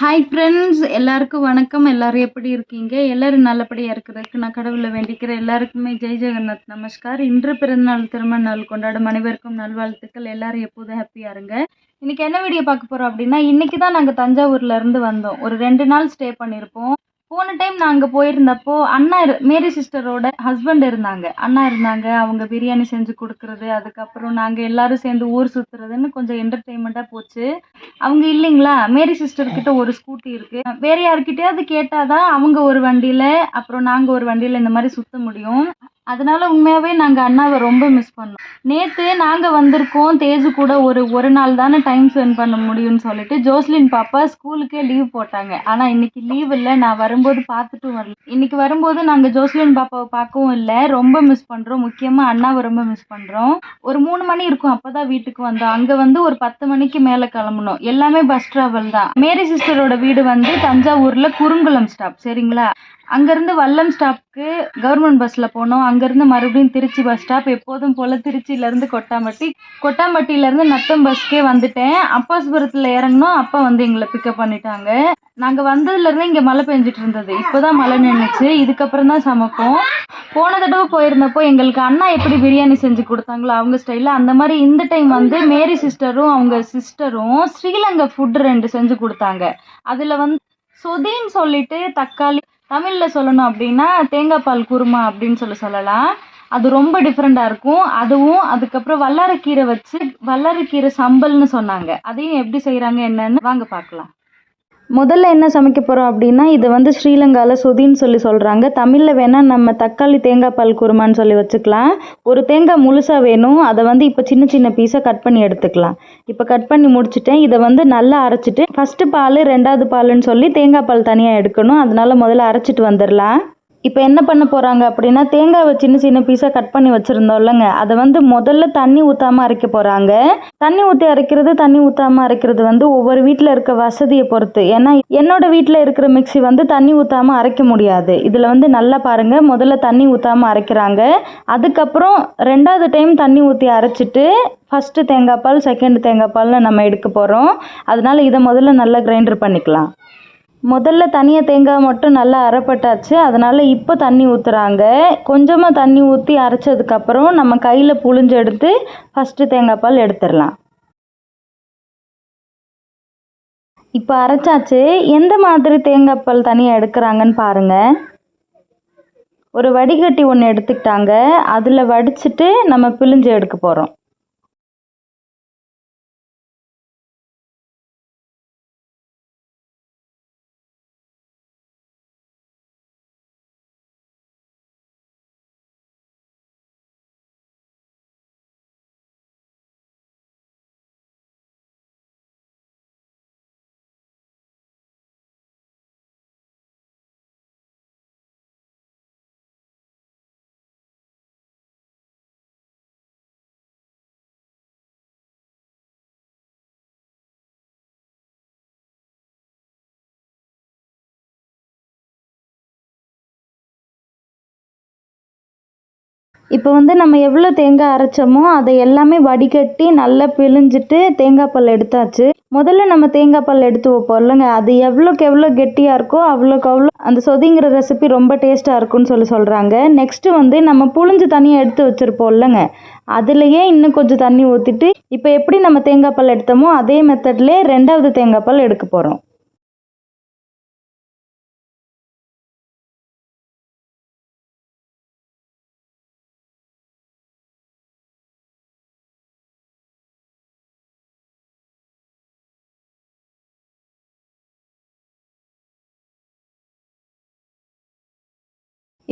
Hi friends எல்லாருக்கும் வணக்கம். எல்லாரும் எப்படி இருக்கீங்க? எல்லாரும் நல்லபடியாக இருக்கிறதுக்கு நான் கடவுளை வேண்டிக்கிறேன். எல்லாருக்குமே ஜெய் ஜெகநாத். நமஸ்கார். இன்று பிறந்தநாள் திருமண நாள் கொண்டாடும் அனைவருக்கும் நல்வாழ்த்துக்கள். எல்லாரும் எப்போதும் ஹாப்பியாக இருங்க. இன்னைக்கு என்ன வீடியோ பார்க்க போகிறோம் அப்படின்னா இன்னைக்கு தான் நாங்கள் தஞ்சாவூர்ல இருந்து வந்தோம். ஒரு ரெண்டு நாள் ஸ்டே பண்ணியிருப்போம். போன டைம் நான் அங்கே போயிருந்தப்போ அண்ணா இரு- மேரி சிஸ்டரோட ஹஸ்பண்ட் இருந்தாங்க. அண்ணா இருந்தாங்க அவங்க பிரியாணி செஞ்சு கொடுக்கறது அதுக்கப்புறம் நாங்கள் எல்லாரும் சேர்ந்து ஊர் சுற்றுறதுன்னு கொஞ்சம் என்டர்டெயின்மெண்ட்டாக போச்சு. அவங்க இல்லைங்களா? மேரி சிஸ்டர்கிட்ட ஒரு ஸ்கூட்டி இருக்கு. வேற யார்கிட்டயாவது கேட்டாதான் அவங்க ஒரு வண்டியில் அப்புறம் நாங்கள் ஒரு வண்டியில் இந்த மாதிரி சுற்ற முடியும். அதனால உண்மையாகவே நாங்கள் அண்ணாவை ரொம்ப மிஸ் பண்ணோம். நேற்று நாங்கள் வந்திருக்கோம் தேஜு கூட ஒரு ஒரு நாள் தானே டைம் ஸ்பெண்ட் பண்ண முடியும்னு சொல்லிட்டு ஜோஸ்லின் பாப்பா ஸ்கூலுக்கே லீவ் போட்டாங்க. ஆனால் இன்னைக்கு லீவ் இல்லை. நான் வரும்போது பார்த்துட்டும் வரல. இன்னைக்கு வரும்போது நாங்கள் ஜோஸ்லின் பாப்பாவை பார்க்கவும் இல்லை. ரொம்ப மிஸ் பண்ணுறோம் முக்கியமாக அண்ணாவை ரொம்ப மிஸ் பண்ணுறோம் ஒரு மூணு மணி இருக்கும். அப்போ தான் வீட்டுக்கு வந்தோம். அங்கே வந்து ஒரு பத்து மணிக்கு மேலே கிளம்பணும் எல்லாமே பஸ் ட்ராவல் தான். மேரி சிஸ்டரோட வீடு வந்து தஞ்சாவூரில் குறுங்குளம் ஸ்டாப் சரிங்களா? அங்கேருந்து வல்லம் ஸ்டாப்க்கு கவர்மெண்ட் பஸ்ஸில் போனோம். அங்கேருந்து மறுபடியும் திருச்சி பஸ் ஸ்டாப் எப்போதும் போல் திருச்சியிலேருந்து கொட்டாம்பட்டி. கொட்டாம்பட்டியிலேருந்து நத்தம் பஸ்க்கே வந்துட்டேன். அப்பாஸ்புரத்தில் இறங்கினோம். அப்பா வந்து எங்களை பிக்கப் பண்ணிட்டாங்க. நாங்கள் வந்ததுலேருந்து இங்கே மழை பெஞ்சிட்டு இருந்தது. இப்போதான் மழை நின்றுச்சு இதுக்கப்புறம் தான் சமைப்போம். போன தடவை போயிருந்தப்போ எங்களுக்கு அண்ணா எப்படி பிரியாணி செஞ்சு கொடுத்தாங்களோ அவங்க ஸ்டைலில் அந்த மாதிரி இந்த டைம் வந்து மேரி சிஸ்டரும் அவங்க சிஸ்டரும் ஸ்ரீலங்கா ஃபுட் ரெண்டு செஞ்சு கொடுத்தாங்க. அதில் வந்து சொதின்னு சொல்லிட்டு தக்காளி தமிழில் சொல்லணும் அப்படின்னா தேங்காய் பால் குருமா அப்படின்னு சொல்லி சொல்லலாம். அது ரொம்ப டிஃப்ரெண்ட்டாக இருக்கும். அதுவும் அதுக்கப்புறம் வல்லாரக்கீரை வச்சு வல்லாரக்கீரை சம்பல்னு சொன்னாங்க. அதையும் எப்படி செய்கிறாங்க என்னன்னு வாங்க பார்க்கலாம். முதல்ல என்ன சமைக்க போகிறோம் அப்படின்னா இது வந்து ஸ்ரீலங்காவில் சுதின்னு சொல்லி சொல்கிறாங்க தமிழில் வேணால் நம்ம தக்காளி தேங்காய் பால் குருமான்னு சொல்லி வச்சுக்கலாம். ஒரு தேங்காய் முழுசாக வேணும். அதை வந்து இப்போ சின்ன சின்ன பீஸாக கட் பண்ணி எடுத்துக்கலாம். இப்போ கட் பண்ணி முடிச்சிட்டேன். இதை வந்து நல்லா அரைச்சிட்டு ஃபஸ்ட்டு பால் ரெண்டாவது பாலுன்னு சொல்லி தேங்காய் பால் தனியாக எடுக்கணும். அதனால முதல்ல அரைச்சிட்டு வந்துடலாம். இப்போ என்ன பண்ண போகிறாங்க அப்படின்னா தேங்காவை சின்ன சின்ன பீஸாக கட் பண்ணி வச்சுருந்தோம்லங்க அதை வந்து முதல்ல தண்ணி ஊற்றாமல் அரைக்க போகிறாங்க தண்ணி ஊற்றி அரைக்கிறது தண்ணி ஊற்றாமல் அரைக்கிறது வந்து ஒவ்வொரு வீட்டில் இருக்க வசதியை பொறுத்து. ஏன்னா என்னோட வீட்டில் இருக்கிற மிக்ஸி வந்து தண்ணி ஊற்றாமல் அரைக்க முடியாது. இதில் வந்து நல்லா பாருங்கள் முதல்ல தண்ணி ஊற்றாமல் அரைக்கிறாங்க. அதுக்கப்புறம் ரெண்டாவது டைம் தண்ணி ஊற்றி அரைச்சிட்டு ஃபஸ்ட்டு தேங்காய் பால் செகண்ட் தேங்காய் பால்னு நம்ம எடுக்க போகிறோம் அதனால் இதை முதல்ல நல்லா கிரைண்டர் பண்ணிக்கலாம். முதல்ல தனியாக தேங்காய் மட்டும் நல்லா அரைப்பட்டாச்சு. அதனால் இப்போ தண்ணி ஊற்றுறாங்க கொஞ்சமாக தண்ணி ஊற்றி அரைச்சதுக்கப்புறம் நம்ம கையில் புழிஞ்சு எடுத்து ஃபஸ்ட்டு தேங்காய் பால் எடுத்துடலாம். இப்போ அரைச்சாச்சு. எந்த மாதிரி தேங்காய் பால் தனியாக எடுக்கிறாங்கன்னு பாருங்கள் ஒரு வடிகட்டி ஒன்று எடுத்துக்கிட்டாங்க. அதில் வடிச்சிட்டு நம்ம பிழிஞ்சு எடுக்க போகிறோம் இப்போ வந்து நம்ம எவ்வளோ தேங்காய் அரைச்சோமோ அதை எல்லாமே வடிகட்டி நல்லா பிழிஞ்சிட்டு தேங்காய் பால் எடுத்தாச்சு. முதல்ல நம்ம தேங்காய் பால் எடுத்து வைப்போம் இல்லைங்க? அது எவ்வளோக்கு எவ்வளோ கெட்டியாக இருக்கோ அவ்வளோக்கு அவ்வளோ அந்த சொதிங்கிற ரெசிபி ரொம்ப டேஸ்ட்டாக இருக்கும்னு சொல்லி சொல்கிறாங்க நெக்ஸ்ட்டு வந்து நம்ம புளிஞ்சு தனியாக எடுத்து வச்சுருப்போம் இல்லைங்க? அதுலேயே இன்னும் கொஞ்சம் தண்ணி ஊற்றிட்டு இப்போ எப்படி நம்ம தேங்காய் பால் எடுத்தோமோ அதே மெத்தட்லேயே ரெண்டாவது தேங்காய் பால் எடுக்க போகிறோம்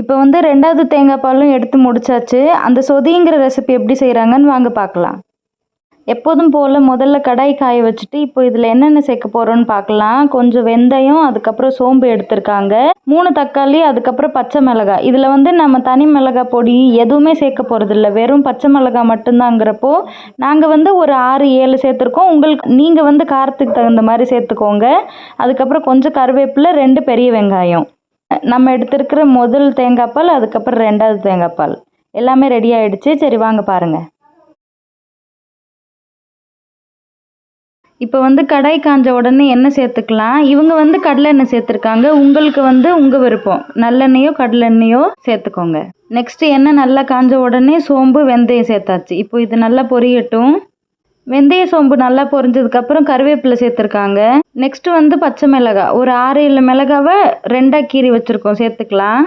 இப்போ வந்து ரெண்டாவது தேங்காய் பாலும் எடுத்து முடிச்சாச்சு. அந்த சொதிங்கிற ரெசிபி எப்படி செய்கிறாங்கன்னு வாங்க பார்க்கலாம். எப்போதும் போல் முதல்ல கடாய் காய வச்சுட்டு இப்போ இதில் என்னென்ன சேர்க்க போகிறோன்னு பார்க்கலாம். கொஞ்சம் வெந்தயம் அதுக்கப்புறம் சோம்பு எடுத்திருக்காங்க. மூணு தக்காளி அதுக்கப்புறம் பச்சை மிளகாய். இதில் வந்து நம்ம தனி மிளகாய் பொடி எதுவுமே சேர்க்க போகிறதில்ல வெறும் பச்சை மிளகாய் மட்டும்தாங்கிறப்போ நாங்கள் வந்து ஒரு ஆறு ஏழு சேர்த்துருக்கோம். உங்களுக்கு நீங்கள் வந்து காரத்துக்கு தகுந்த மாதிரி சேர்த்துக்கோங்க. அதுக்கப்புறம் கொஞ்சம் கருவேப்பிலை ரெண்டு பெரிய வெங்காயம். நம்ம எடுத்திருக்கிற முதல் தேங்காய் பால் அதுக்கப்புறம் ரெண்டாவது தேங்காய் பால். எல்லாமே ரெடி ஆகிடுச்சு சரி வாங்க பாருங்க. இப்போ வந்து கடாய் காஞ்ச உடனே எண்ணெய் சேர்த்துக்கலாம். இவங்க வந்து கடலை எண்ணெய் சேர்த்துருக்காங்க. உங்களுக்கு வந்து உங்கள் விருப்பம். நல்லெண்ணெயோ கடலெண்ணெயோ சேர்த்துக்கோங்க. நெக்ஸ்ட்டு எண்ணெய் நல்லா காஞ்ச உடனே சோம்பு வெந்தயம் சேர்த்தாச்சு. இப்போ இது நல்லா பொரியட்டும். வெந்தய சோம்பு நல்லா பொரிஞ்சதுக்கப்புறம் கருவேப்பிலை சேர்த்துருக்காங்க. நெக்ஸ்ட்டு வந்து பச்சை மிளகாய். ஒரு ஆறு ஏழு மிளகாவை ரெண்டாக கீறி வச்சுருக்கோம். சேர்த்துக்கலாம்.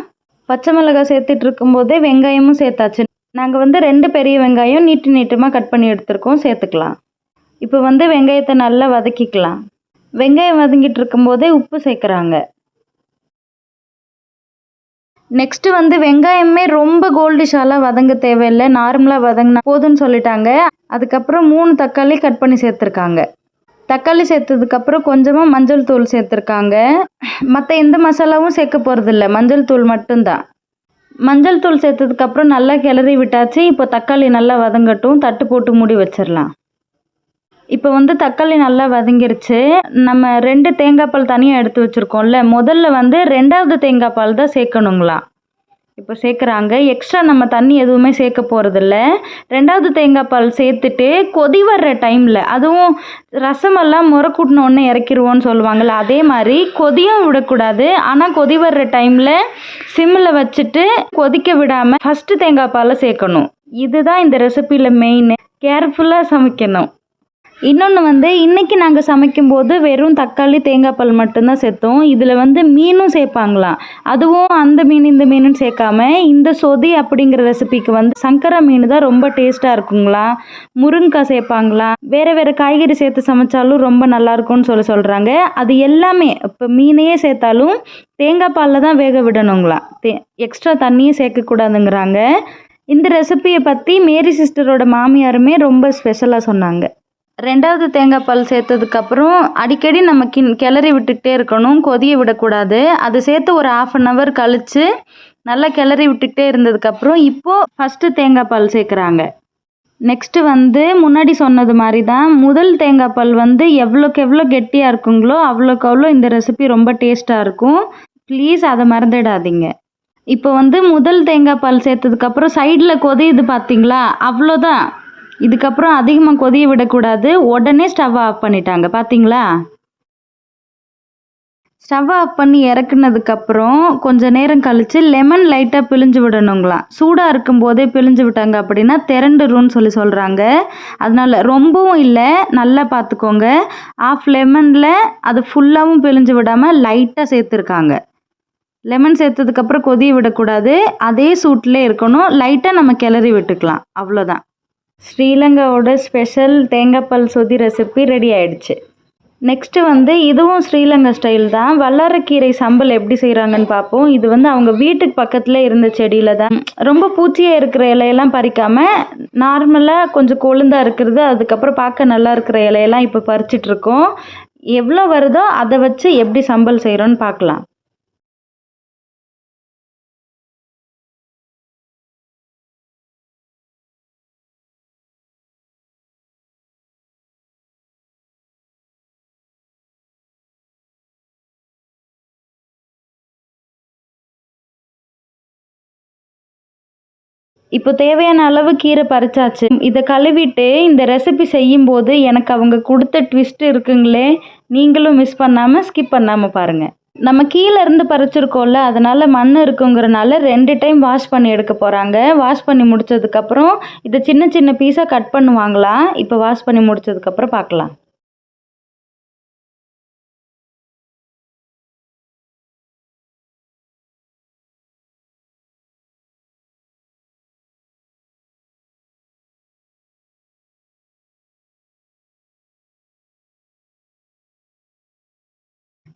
பச்சை மிளகாய் சேர்த்துட்டு இருக்கும்போதே வெங்காயமும் சேர்த்தாச்சு. நாங்கள் வந்து ரெண்டு பெரிய வெங்காயம் நீட்டு நீட்டமாக கட் பண்ணி எடுத்துருக்கோம். சேர்த்துக்கலாம். இப்போ வந்து வெங்காயத்தை நல்லா வதக்கிக்கலாம். வெங்காயம் வதங்கிட்டு இருக்கும்போதே உப்பு சேர்க்குறாங்க. நெக்ஸ்ட்டு வந்து வெங்காயமே ரொம்ப கோல்டிஷாலாக வதங்க தேவையில்லை. நார்மலாக வதங்கினா போதும்னு சொல்லிட்டாங்க. அதுக்கப்புறம் மூணு தக்காளி கட் பண்ணி சேர்த்துருக்காங்க. தக்காளி சேர்த்ததுக்கப்புறம் கொஞ்சமாக மஞ்சள் தூள் சேர்த்துருக்காங்க. மற்ற எந்த மசாலாவும் சேர்க்க போகிறதில்ல மஞ்சள் தூள் மட்டும்தான். மஞ்சள் தூள் சேர்த்ததுக்கப்புறம் நல்லா கிளறி விட்டாச்சு. இப்போ தக்காளி நல்லா வதங்கட்டும். தட்டு போட்டு மூடி வச்சிடலாம் இப்போ வந்து தக்காளி நல்லா வதங்கிருச்சு. நம்ம ரெண்டு தேங்காய் பால் தனியாக எடுத்து வச்சுருக்கோம்ல. முதல்ல வந்து ரெண்டாவது தேங்காய் பால் தான் சேர்க்கணுங்களா இப்போ சேர்க்குறாங்க. எக்ஸ்ட்ரா நம்ம தண்ணி எதுவுமே சேர்க்க போகிறதில்ல ரெண்டாவது தேங்காய் பால் சேர்த்துட்டு கொதி வர்ற டைமில் அதுவும் ரசமெல்லாம் முறை கூட்டின உடனே சொல்லுவாங்கள்ல அதே மாதிரி கொதியும் விடக்கூடாது. ஆனால் கொதி வர்ற டைமில் சிம்மில் வச்சுட்டு கொதிக்க விடாமல் ஃபஸ்ட்டு தேங்காய் பாலை சேர்க்கணும். இதுதான் இந்த ரெசிப்பியில் மெயின் கேர்ஃபுல்லாக சமைக்கணும். இன்னொன்று வந்து இன்றைக்கி நாங்கள் சமைக்கும்போது வெறும் தக்காளி தேங்காய் பால் மட்டும்தான் சேர்த்தோம். இதில் வந்து மீனும் சேர்ப்பாங்களாம் அதுவும் அந்த மீன் இந்த மீனுன்னு சேர்க்காம இந்த சொதி அப்படிங்கிற ரெசிபிக்கு வந்து சங்கரா மீன் தான் ரொம்ப டேஸ்ட்டாக இருக்குங்களா? முருங்கைக்காய் சேர்ப்பாங்களா? வேறு வேறு காய்கறி சேர்த்து சமைச்சாலும் ரொம்ப நல்லாயிருக்கும்னு சொல்ல சொல்லி சொல்கிறாங்க அது எல்லாமே இப்போ மீனையே சேர்த்தாலும் தேங்காய் பாலில் தான் வேக விடணுங்களா? தே எக்ஸ்ட்ரா தண்ணியும் சேர்க்கக்கூடாதுங்கிறாங்க. இந்த ரெசிபியை பற்றி மேரி சிஸ்டரோட மாமியாருமே ரொம்ப ஸ்பெஷலாக சொன்னாங்க. ரெண்டாவது தேங்காய் பால் சேர்த்ததுக்கப்புறம் அடிக்கடி நம்ம கிண் கிளறி விட்டுக்கிட்டே இருக்கணும் கொதிய விடக்கூடாது. அது சேர்த்து ஒரு ஆஃப் அன் ஹவர் கழித்து நல்லா கிளறி விட்டுக்கிட்டே இருந்ததுக்கப்புறம் இப்போது ஃபஸ்ட்டு தேங்காய் பால் சேர்க்குறாங்க. நெக்ஸ்ட்டு வந்து முன்னாடி சொன்னது மாதிரி தான் முதல் தேங்காய் பால் வந்து எவ்வளோக்கு எவ்வளோ கெட்டியாக இருக்குங்களோ அவ்வளோக்கு அவ்வளோ இந்த ரெசிபி ரொம்ப டேஸ்ட்டாக இருக்கும். ப்ளீஸ் அதை மறந்துடாதீங்க. இப்போ வந்து முதல் தேங்காய் பால் சேர்த்ததுக்கப்புறம் சைடில் கொதியுது பார்த்தீங்களா அவ்வளோதான். இதுக்கப்புறம் அதிகமாக கொதிய விடக்கூடாது. உடனே ஸ்டவ்வை ஆஃப் பண்ணிட்டாங்க. பார்த்தீங்களா ஸ்டவ் ஆஃப் பண்ணி இறக்குனதுக்கப்புறம் கொஞ்சம் நேரம் கழித்து லெமன் லைட்டாக பிழிஞ்சு விடணுங்களாம். சூடாக இருக்கும்போதே பிழிஞ்சு விட்டாங்க அப்படின்னா திரண்டுருன்னு சொல்லி சொல்கிறாங்க அதனால் ரொம்பவும் இல்லை. நல்லா பார்த்துக்கோங்க ஆஃப் லெமனில் அது ஃபுல்லாகவும் பிழிஞ்சு விடாமல் லைட்டாக சேர்த்துருக்காங்க. லெமன் சேர்த்ததுக்கப்புறம் கொதிய விடக்கூடாது. அதே சூட்டில் இருக்கணும். லைட்டாக நம்ம கிளறி விட்டுக்கலாம். அவ்வளோதான் ஸ்ரீலங்காவோட ஸ்பெஷல் தேங்காய்பால் சொதி ரெசிபி ரெடி ஆயிடுச்சு. நெக்ஸ்ட்டு வந்து இதுவும் ஸ்ரீலங்கா ஸ்டைல் தான். வல்லாரக்கீரை சம்பல் எப்படி செய்கிறாங்கன்னு பார்ப்போம். இது வந்து அவங்க வீட்டுக்கு பக்கத்தில் இருந்த செடியில் தான். ரொம்ப பூச்சியாக இருக்கிற இலையெல்லாம் பறிக்காமல் நார்மலாக கொஞ்சம் கொழுந்தாக இருக்கிறது அதுக்கப்புறம் பார்க்க நல்லா இருக்கிற இலையெல்லாம் இப்போ பறிச்சிட்ருக்கோம் எவ்வளோ வருதோ அதை வச்சு எப்படி சம்பல் செய்கிறோன்னு பார்க்கலாம். இப்போ தேவையான அளவு கீரை பறிச்சாச்சு. இதை கழுவிட்டு இந்த ரெசிபி செய்யும்போது எனக்கு அவங்க கொடுத்த ட்விஸ்ட் இருக்குங்களே நீங்களும் மிஸ் பண்ணாமல் ஸ்கிப் பண்ணாமல் பாருங்கள் நம்ம கீழே இருந்து பறிச்சிருக்கோம்ல அதனால் மண் இருக்குங்கிறனால ரெண்டு டைம் வாஷ் பண்ணி எடுக்க போகிறாங்க வாஷ் பண்ணி முடிச்சதுக்கப்புறம் இதை சின்ன சின்ன பீஸாக கட் பண்ணுவாங்களாம் இப்போ வாஷ் பண்ணி முடிச்சதுக்கப்புறம் பார்க்கலாம்.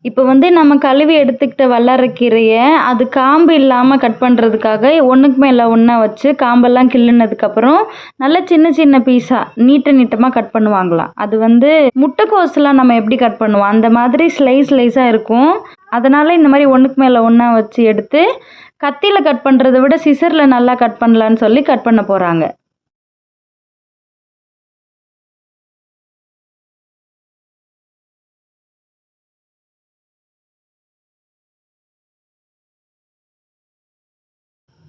இப்போ வந்து நம்ம கழுவி எடுத்துக்கிட்ட வல்லாரக்கீரையை அது காம்பு இல்லாமல் கட் பண்ணுறதுக்காக ஒன்றுக்கு மேலே ஒன்றா வச்சு காம்பெல்லாம் கிள்ளுனதுக்கப்புறம் நல்லா சின்ன சின்ன பீஸாக நீட்ட நீட்டமாக கட் பண்ணுவாங்களாம் அது வந்து முட்டைக்கோஸ்லாம் நம்ம எப்படி கட் பண்ணுவோம்? அந்த மாதிரி ஸ்லைஸ் ஸ்லைஸாக இருக்கும். அதனால் இந்த மாதிரி ஒன்றுக்கு மேலே ஒன்றா வச்சு எடுத்து கத்தியில் கட் பண்ணுறத விட சிசரில் நல்லா கட் பண்ணலான்னு சொல்லி கட் பண்ண போகிறாங்க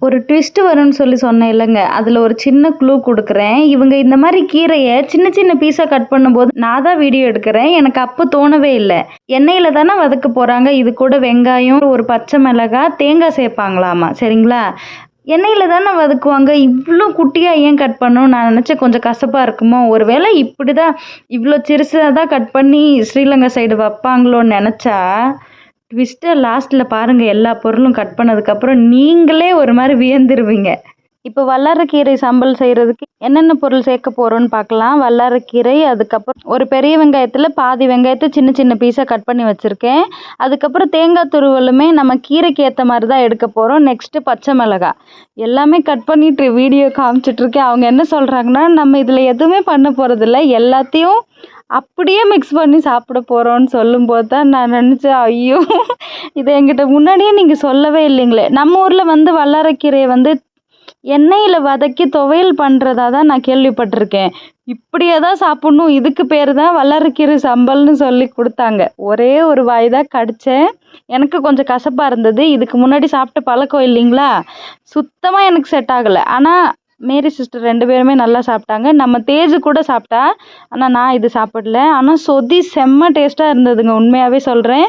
ஒரு ட்விஸ்ட் வரும்னு சொல்லி சொன்னேன் இல்லைங்க. அதில் ஒரு சின்ன க்ளூ கொடுக்குறேன். இவங்க இந்த மாதிரி கீரையை சின்ன சின்ன பீஸாக கட் பண்ணும்போது நான் தான் வீடியோ எடுக்கிறேன். எனக்கு அப்போ தோணவே இல்லை. எண்ணெயில் தானே வதக்க போகிறாங்க இது கூட வெங்காயம் ஒரு பச்சை மிளகாய் தேங்காய் சேர்ப்பாங்களாமா? சரிங்களா? எண்ணெயில் தானே வதக்குவாங்க. இவ்வளோ குட்டியாக ஏன் கட் பண்ணணும் நான் நினச்சேன். கொஞ்சம் கசப்பாக இருக்குமோ? ஒருவேளை இப்படி தான் இவ்வளோ சிறுசாக தான் கட் பண்ணி ஸ்ரீலங்கா சைடு வைப்பாங்களோன்னு நினச்சா ட்விஸ்ட்டை லாஸ்ட்டில் பாருங்கள் எல்லா பொருளும் கட் பண்ணதுக்கப்புறம் நீங்களே ஒரு மாதிரி வியந்துருவீங்க. இப்போ வல்லாரக்கீரை சாம்பல் செய்கிறதுக்கு என்னென்ன பொருள் சேர்க்க போகிறோன்னு பார்க்கலாம். வல்லாரக்கீரை அதுக்கப்புறம் ஒரு பெரிய வெங்காயத்தில் பாதி வெங்காயத்தை சின்ன சின்ன பீஸாக கட் பண்ணி வச்சுருக்கேன். அதுக்கப்புறம் தேங்காய் துருவலுமே நம்ம கீரைக்கு ஏற்ற மாதிரி தான் எடுக்க போகிறோம் நெக்ஸ்ட்டு பச்சை மிளகா. எல்லாமே கட் பண்ணிட்டு வீடியோ காமிச்சிட்ருக்கேன் அவங்க என்ன சொல்கிறாங்கன்னா நம்ம இதில் எதுவுமே பண்ண போகிறதில்ல எல்லாத்தையும் அப்படியே மிக்ஸ் பண்ணி சாப்பிட போகிறோன்னு சொல்லும்போது தான் நான் நினச்சேன் ஐயோ. இதை என்கிட்ட முன்னாடியே நீங்கள் சொல்லவே இல்லைங்களே. நம்ம ஊரில் வந்து வல்லாரக்கீரையை வந்து எண்ணெயில் வதக்கி துவையல் பண்ணுறதா தான் நான் கேள்விப்பட்டிருக்கேன். இப்படியே தான் சாப்பிட்ணும். இதுக்கு பேர் தான் வல்லாரக்கீரை சம்பல்னு சொல்லி கொடுத்தாங்க. ஒரே ஒரு வாய் தான் கடித்தேன் எனக்கு கொஞ்சம் கசப்பாக இருந்தது. இதுக்கு முன்னாடி சாப்பிட்டு பழக்கம் இல்லைங்களா? சுத்தமாக எனக்கு செட் ஆகலை. ஆனால் மேரி சிஸ்டர் ரெண்டு பேருமே நல்லா சாப்பிட்டாங்க. நம்ம தேஜு கூட சாப்பிட்டா. ஆனால் நான் இது சாப்பிடல. ஆனால் சொதி செம்ம டேஸ்ட்டாக இருந்ததுங்க. உண்மையாகவே சொல்கிறேன்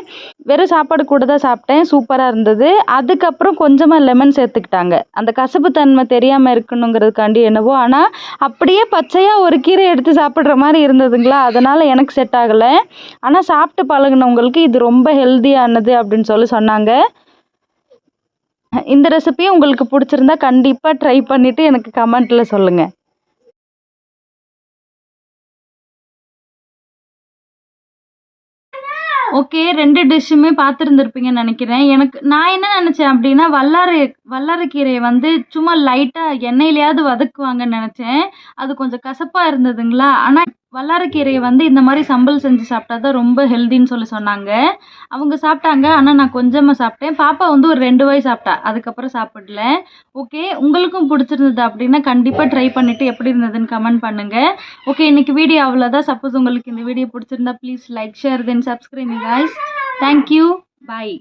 வெறும் சாப்பாடு கூட தான் சாப்பிட்டேன். சூப்பராக இருந்தது. அதுக்கப்புறம் கொஞ்சமாக லெமன் சேர்த்துக்கிட்டாங்க. அந்த கசப்பு தன்மை தெரியாமல் இருக்கணுங்கிறதுக்காண்டி என்னவோ. ஆனால் அப்படியே பச்சையாக ஒரு கீரை எடுத்து சாப்பிட்ற மாதிரி இருந்ததுங்களா? அதனால் எனக்கு செட் ஆகலை. ஆனால் சாப்பிட்டு பழகுனவங்களுக்கு இது ரொம்ப ஹெல்த்தியானது அப்படின்னு சொல்லி சொன்னாங்க. இந்த ரெசிபி உங்களுக்கு பிடிச்சிருந்தா கண்டிப்பாக ட்ரை பண்ணிவிட்டு எனக்கு கமெண்ட்டில் சொல்லுங்கள் ஓகே ரெண்டு டிஷ்ஷுமே பார்த்துருந்துருப்பீங்கன்னு நினைக்கிறேன். எனக்கு நான் என்ன நினச்சேன் அப்படின்னா வல்லாரை வல்லாரக்கீரையை வந்து சும்மா லைட்டாக எண்ணெயிலையாவது வதக்குவாங்கன்னு நினச்சேன். அது கொஞ்சம் கசப்பாக இருந்ததுங்களா? ஆனால் வல்லாரக்கீரையை வந்து இந்த மாதிரி சம்பல் செஞ்சு சாப்பிட்டா தான் ரொம்ப ஹெல்தின்னு சொல்லி சொன்னாங்க. அவங்க சாப்பிட்டாங்க ஆனால் நான் கொஞ்சமாக சாப்பிட்டேன். பாப்பா வந்து ஒரு ரெண்டு வாய் சாப்பிட்டா அதுக்கப்புறம் சாப்பிடல. ஓகே உங்களுக்கும் பிடிச்சிருந்தது அப்படின்னா கண்டிப்பாக ட்ரை பண்ணிவிட்டு எப்படி இருந்ததுன்னு கமெண்ட் பண்ணுங்கள் ஓகே இன்றைக்கி வீடியோ அவ்வளோதான் சப்போஸ் உங்களுக்கு இந்த வீடியோ பிடிச்சிருந்தா please like share then subscribe guys thank you bye